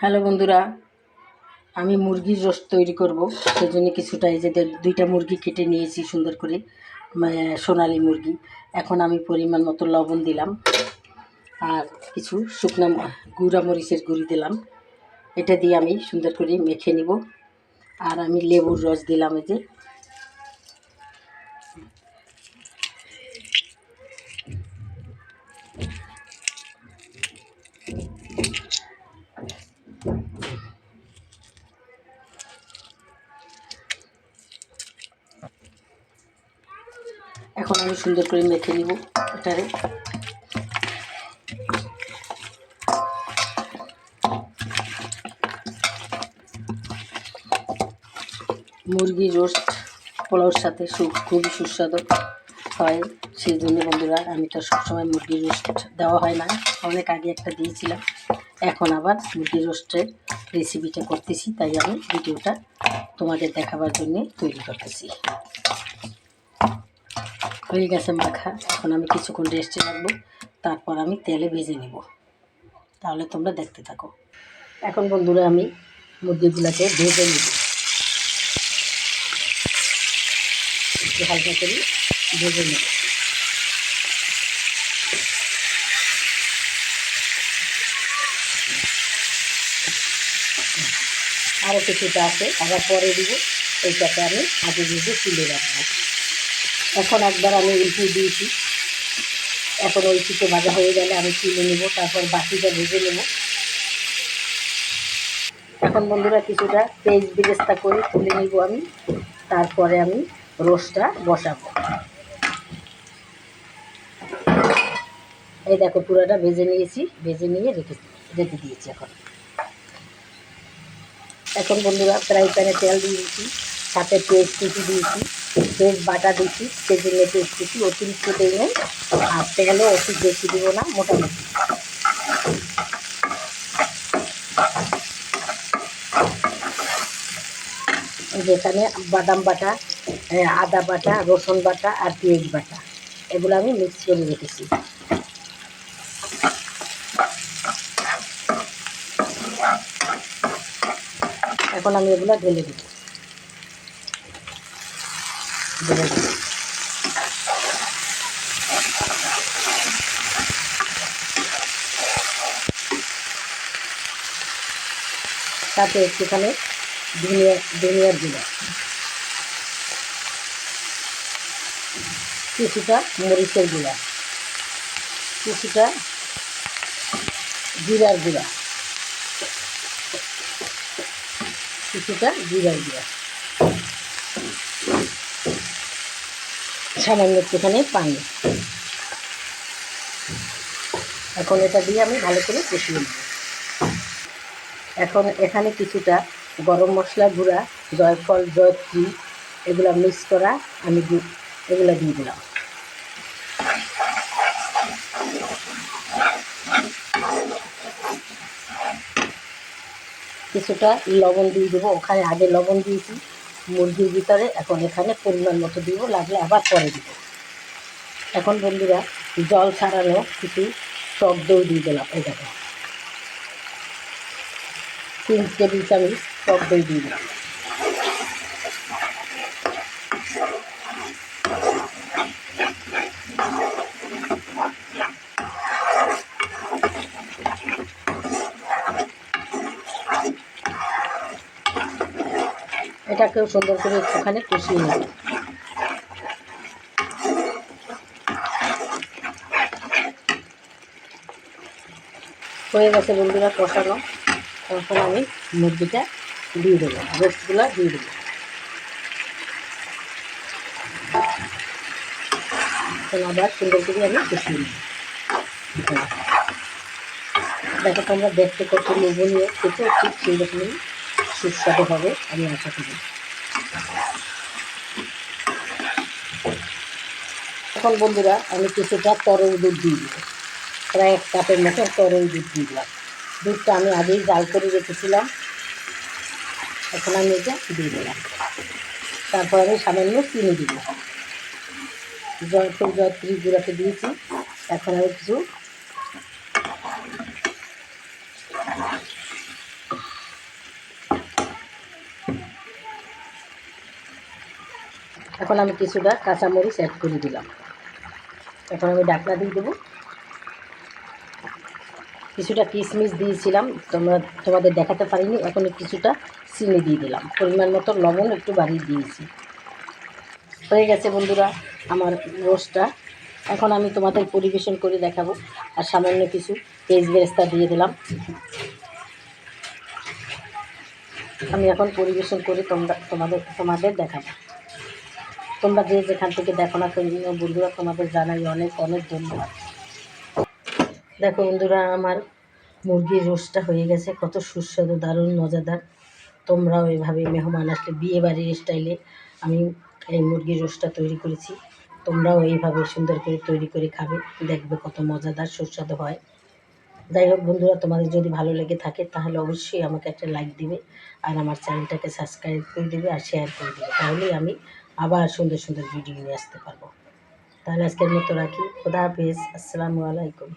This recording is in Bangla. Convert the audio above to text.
হ্যালো বন্ধুরা, আমি মুরগির রস তৈরি করব। সেজন্য কিছুটা এই যে দুইটা মুরগি কেটে নিয়েছি সুন্দর করে সোনালি মুরগি। এখন আমি পরিমাণ মতো লবণ দিলাম আর কিছু শুকনো গুঁড়া মরিচের গুঁড়ি দিলাম। এটা দিয়ে আমি সুন্দর করে মেখে নিব। আর আমি লেবুর রস দিলাম এই যে। এখন আমি সুন্দর করে মেখে নিব এটারে। মুরগি রোস্ট পোলাওর সাথে খুবই সুস্বাদু হয়, সেই জন্য বন্ধুরা আমি তো সবসময় মুরগির রোস্ট দেওয়া হয় না। অনেক আগে একটা দিয়েছিলাম, এখন আবার মুরগির রোস্টের রেসিপিটা করতেছি, তাই আমি ভিডিওটা তোমাদের দেখাবার জন্যে তৈরি করতেছি। হয়ে গেছে মাখা। এখন আমি কিছুক্ষণ রেস্টে রাখব। তারপর আমি তেলে ভেজে নেব। তাহলে তোমরা দেখতে থাকো। এখন বন্ধুরা আমি মুরগিগুলোকে ভেজে নেব। হালকা করে ভেজে নেব। আরও কিছুটা আছে, আবার পরে দিব। এইটাকে আমি আগে ভেজে তুলে রাখব। এখন একবার আমি উল্টে দিয়েছি। এখন ওই পিঠে ভাজা হয়ে গেলে আমি তুলে নেব, তারপর বাকিটা ভেজে নেব। এখন বন্ধুরা কিছুটা পেঁয়াজ বিরেস্তা করে তুলে নিব আমি, তারপরে আমি রোস্টটা বসাবো। এই দেখো পুরোটা ভেজে নিয়েছি, ভেজে নিয়ে রেখে রেখে দিয়েছি এখন। এখন বন্ধুরা ফ্রাই প্যানে তেল দিয়েছি, সাথে পেস্ট কুচি দিয়েছি। পেস্ট বাটা দিয়েছি সেজন্য পেস্ট কুচি অতিরিক্ত দিই নাই আর তেলও অতি বেশি দিব না, মোটামুটি। যেখানে বাদাম বাটা আদা বাটা, রসুন বাটা আর পেঁয়াজ বাটা, এগুলো আমি মিক্স করে রেখেছি। এখন আমি এগুলো ঢেলে দেবো তাতে একটুখানি ধনিয়া ধনিয়ার গুঁড়ো। কিছুটা মরিচের গুঁড়া। কিছুটা জিরার গুঁড়া। কিছুটা জিরার গুঁড়া। সামান্য একটুখানি পানি। এখন এটা দিয়ে আমি ভালো করে কষিয়ে নেব। এখন এখানে কিছুটা গরম মশলা গুঁড়া, জয়ফল, জয়ত্রী, এগুলো মিক্স করা আমি এগুলো দিয়ে দিলাম। কিছুটা লবণ দিয়ে দেবো। ওখানে আগে লবণ দিয়েছি। মুরগির ভিতরে এখন এখানে পরিমাণ মতো দিব, লাগলে আবার পরে দিব। এখন বন্ধুরা, জল ছাড়ানো কিছু টক দই দিয়ে দিলাম, এই দেখো। তিন টেবিল চামচ টক দই দিয়ে দিলাম। এটাকেও সুন্দর করে একটুখানি কষিয়ে নেব। হয়ে গেছে বন্ধুরা কষানো। তখন আমি মুরগিটা দিয়ে দেবো, রোস্টগুলো দিয়ে দেবো। আবার সুন্দর করে আমি কষিয়ে নেব। দেখো তোমরা দেখতে কত লোভনীয়, খেতেও ঠিক সেই রকমই সুস্বাদু হবে, আমি আশা করি। এখন বন্ধুরা, আমি কিছুটা তরল দুধ দিয়ে দিব প্রায় এক কাপের মতো তরল দুধ দিয়ে দিলাম। দুধটা আমি আগেই জাল করে রেখেছিলাম। এখন আমি এটা দিয়ে দিলাম। তারপর আমি সামান্য কিনে দিব জয়ফুল, জয়ত্রী গুঁড়াকে দিয়েছি। এখন আমি কিছু এখন আমি কিছুটা কাঁচামরিচ অ্যাড করে দিলাম। এখন আমি ডাকনা দিয়ে দেবো। কিছুটা কিশমিশ দিয়েছিলাম, তোমরা তোমাদের দেখাতে পারিনি এখন কিছুটা চিনি দিয়ে দিলাম। পরিমাণ মতো লবণ একটু বাড়িয়ে দিয়েছি। হয়ে গেছে বন্ধুরা আমার রোস্টটা। এখন আমি তোমাদের পরিবেশন করে দেখাবো। আর সামান্য কিছু পেঁয়াজ বেরেস্তা দিয়ে দিলাম। আমি এখন পরিবেশন করে তোমরা তোমাদের তোমাদের দেখাবো। তোমরা যে যেখান থেকে দেখো না তুমি বন্ধুরা তোমাদের জানাই অনেক অনেক ধন্যবাদ। দেখো বন্ধুরা, আমার মুরগির রোস্টটা হয়ে গেছে, কত সুস্বাদু, দারুণ, মজাদার। তোমরাও এভাবে মেহমান আসলে বিয়ে বাড়ির স্টাইলে আমি এই মুরগির রোস্টটা তৈরি করেছি। তোমরাও এইভাবে সুন্দর করে তৈরি করে খাবে, দেখবে কত মজাদার, সুস্বাদু হয়। যাই হোক বন্ধুরা, তোমাদের যদি ভালো লেগে থাকে, তাহলে অবশ্যই আমাকে একটা লাইক দিবে, আর আমার চ্যানেলটাকে সাবস্ক্রাইব করে দেবে আর শেয়ার করে দেবে। তাহলেই আমি আবার সুন্দর সুন্দর ভিডিও নিয়ে আসতে পারব। তাহলে আজকের মতো রাখি। খোদা হাফিজ। আসসালামু আলাইকুম।